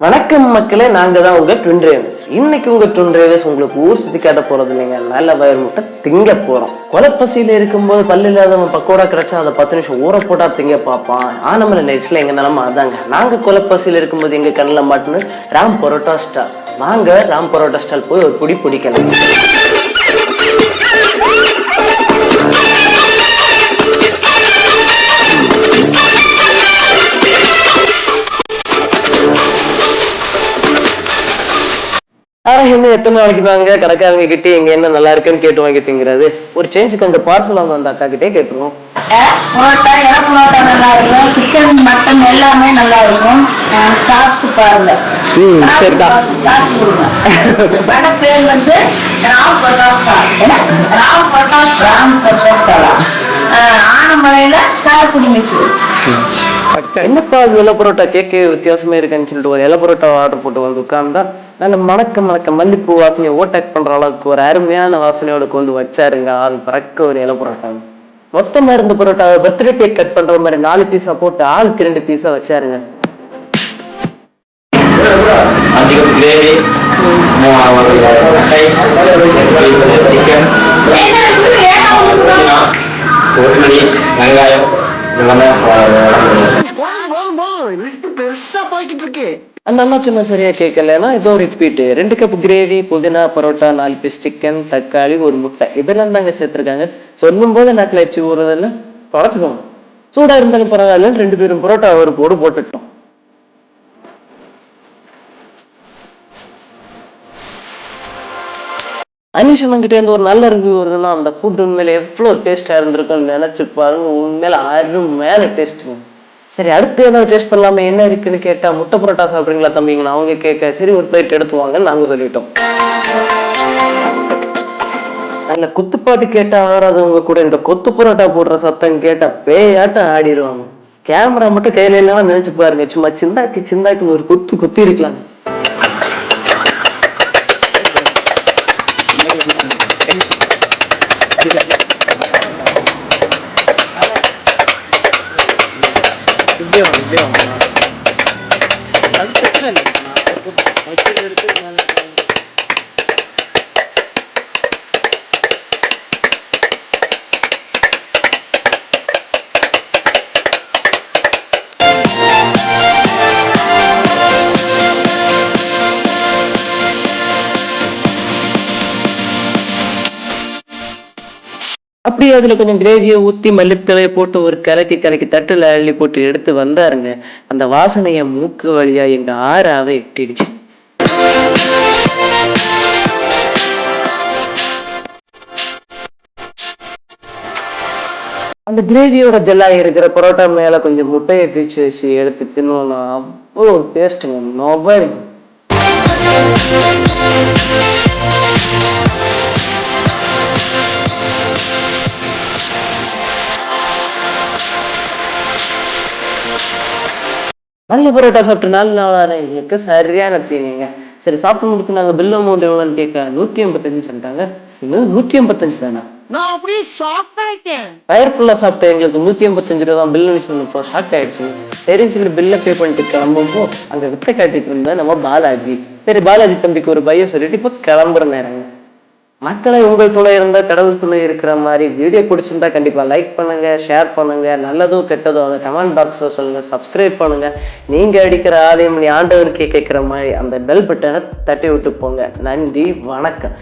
வணக்கம் மக்களே நாங்கள் தான் உங்கள் ட்வின் ரேவர்ஸ் இன்னைக்கு உங்கள் ட்வின் ரேவர்ஸ் உங்களுக்கு ஊர் சுற்றி காட்ட போகிறது இல்லைங்க. நல்ல வயல் முட்டை திங்க போகிறோம் கொலப்பசியில் இருக்கும்போது பல்லு இல்லாதவன் பக்கோடா கிடச்சா அதை பத்து நிமிஷம் ஊற போட்டால் திங்க பார்ப்பான். ஆனமலை நைட்ஸ்ல எங்கள் நிலம அதாங்க. நாங்கள் கொலப்பசியில் இருக்கும்போது எங்கள் கண்ணில் மாட்டுன்னு ராம் பரோட்டா ஸ்டால். வாங்க ராம் பரோட்டா ஸ்டால் போய் ஒரு குடி பிடிக்கலாம். ஆனா என்ன எத்தனை நாளைக்கு தாங்க கடைக்காரங்க கிட்ட எங்க என்ன நல்லா இருக்குன்னு கேட்டு வாங்கி திங்கிறது ஒரு சேஞ்சுக்கு அந்த பார்சல் வாங்க அந்த அக்கா கிட்டே கேட்டுருவோம் புரோட்டா இற புரோட்டா நல்லா இருக்கும். சிக்கன் மட்டன் எல்லாமே நல்லா இருக்கும். சாப்பிட்டு பாருங்க. ம், வடை பேர் வந்து ராம் என்ன? ராம் பரோட்டா ராம் பரோட்டா ஆனமலையில காரக்குடி மிஸ். என்னப்பா அது இலை பரோட்டா? கேட்க வித்தியாசமா இருக்குன்னு சொல்லிட்டு ஒரு இலை பரோட்டா ஆர்டர் போட்டு வந்து உட்கார்ந்தா நல்ல மணக்க மணக்க மல்லிப்பூ வாசனையை ஓட்டாக் பண்ற அளவுக்கு ஒரு அருமையான வாசனையோட கொண்டு வச்சாருங்க ஆள் பறக்க ஒரு இலை பரோட்டா. மொத்தமா இருந்த பரோட்டா பர்த்டே கேக் கட் பண்ற மாதிரி நாலு பீஸா போட்டு ஆளுக்கு ரெண்டு பீஸா வச்சாருங்க. அதிகம் கிரேவி சிக்கன் கொத்தமல்லி வெங்காயம் அந்த அண்ணா சும்மா சரியா கேட்கலன்னா ஏதோ ரிப்பீட் ரெண்டு கப் கிரேவி புதினா பரோட்டா நாலு பீஸ் சிக்கன் தக்காளி ஒரு முட்டை. இதெல்லாம் தாங்க சேர்த்துருக்காங்க. சொல்லும் போது நாட்டில் வச்சு ஊறதெல்லாம் குறைச்சிக்கோங்க சூடா இருந்தாலும் பரவாயில்ல ரெண்டு பேரும் பரோட்டா ஒரு போடு போட்டுட்டோம். அனிஷன் கிட்டே இருந்து ஒரு நல்ல ரிவ்யூ வருதுன்னா அந்த ஃபுட் உண்மையில எவ்வளவு டேஸ்டா இருந்திருக்கும்னு நினைச்சு பாருங்க. உண்மையில அருமையான டேஸ்ட்டுங்க சரி அடுத்து ஏதாவது டேஸ்ட் பண்ணலாமே என்ன இருக்குன்னு கேட்டா முட்டை பரோட்டா சாப்பிடுறீங்களா தம்பிங்கன்னு அவங்க கேட்க சரி ஒரு பிளேட் எடுத்து வாங்கன்னு நாங்க சொல்லிட்டோம். அந்த குத்துப்பாட்டு கேட்ட ஆடாதவங்க கூட இந்த கொத்து புரோட்டா போடுற சத்தம் கேட்டா பேயாட்டம் ஆடிடுவாங்க கேமரா மட்டும் கையில இல்லாம நினைச்சு பாருங்க சும்மா சிந்தாக்கு சிந்தாக்கி ஒரு குத்து குத்தி இருக்கலாம். இப்படியே வாங்க, இப்படியே வாங்க. அது பிரச்சனை இல்லை. வக்கீல் இருக்கு, மேல அப்படியே அதுல கொஞ்சம் கிரேவியை ஊற்றி மல்லித்தலையை போட்டு ஒரு கலக்கி கலக்கி தட்டில் அள்ளி போட்டு எடுத்து வந்தாருங்க. அந்த வாசனையை மூக்கு வழியா எங்க ஆறாவை எட்டிடுச்சு. அந்த கிரேவியோட ஜெல்லாக இருக்கிற பரோட்டா மேலே கொஞ்சம் முட்டையை பிச்சு வச்சு எடுத்து தின்னோம்னா அவ்வளோ டேஸ்ட்டுங்க நொபரி நல்ல பரோட்டா சாப்பிட்டு நாலு நாள் எங்களுக்கு சரியான தீனிங்க சரி சாப்பிட்டு முடிச்சு நாங்க பில் அமௌண்ட் எவ்வளோன்னு கேட்க நூத்தி எண்பத்தஞ்சு சொல்லிட்டாங்க. இன்னும் நூத்தி எண்பத்தஞ்சு தானா? நான் அப்படியே ஷாக் ஆயிட்டேன். ஃபயர் ஃபுல்லாக சாப்பிட்ட எங்களுக்கு நூற்றி எண்பத்தஞ்சு ரூபா தான் பில்லு சொன்னப்போ ஷாக் ஆயிடுச்சு. சரி சொல்லி பில்லை பே பண்ணிட்டு கிளம்பும்போ அங்கே வித்த காட்டிட்டு இருந்த நம்ம பாலாஜி. சரி பாலாஜி தம்பிக்கு ஒரு பையன் சொல்லிட்டு இப்போ கிளம்புற நேரங்க. மக்களை உங்கள் துணை இருந்தா கடவுள் துணை இருக்கிற மாதிரி வீடியோ பிடிச்சிருந்தா கண்டிப்பா லைக் பண்ணுங்க ஷேர் பண்ணுங்க. நல்லதோ கெட்டதோ அதை கமெண்ட் பாக்ஸ்ல சொல்லுங்க. சப்ஸ்கிரைப் பண்ணுங்க. நீங்க அடிக்கிற ஆலயம் நீ ஆண்டவனுக்கே கேட்கிற மாதிரி அந்த பெல் பட்டனை தட்டி விட்டு போங்க. நன்றி வணக்கம்.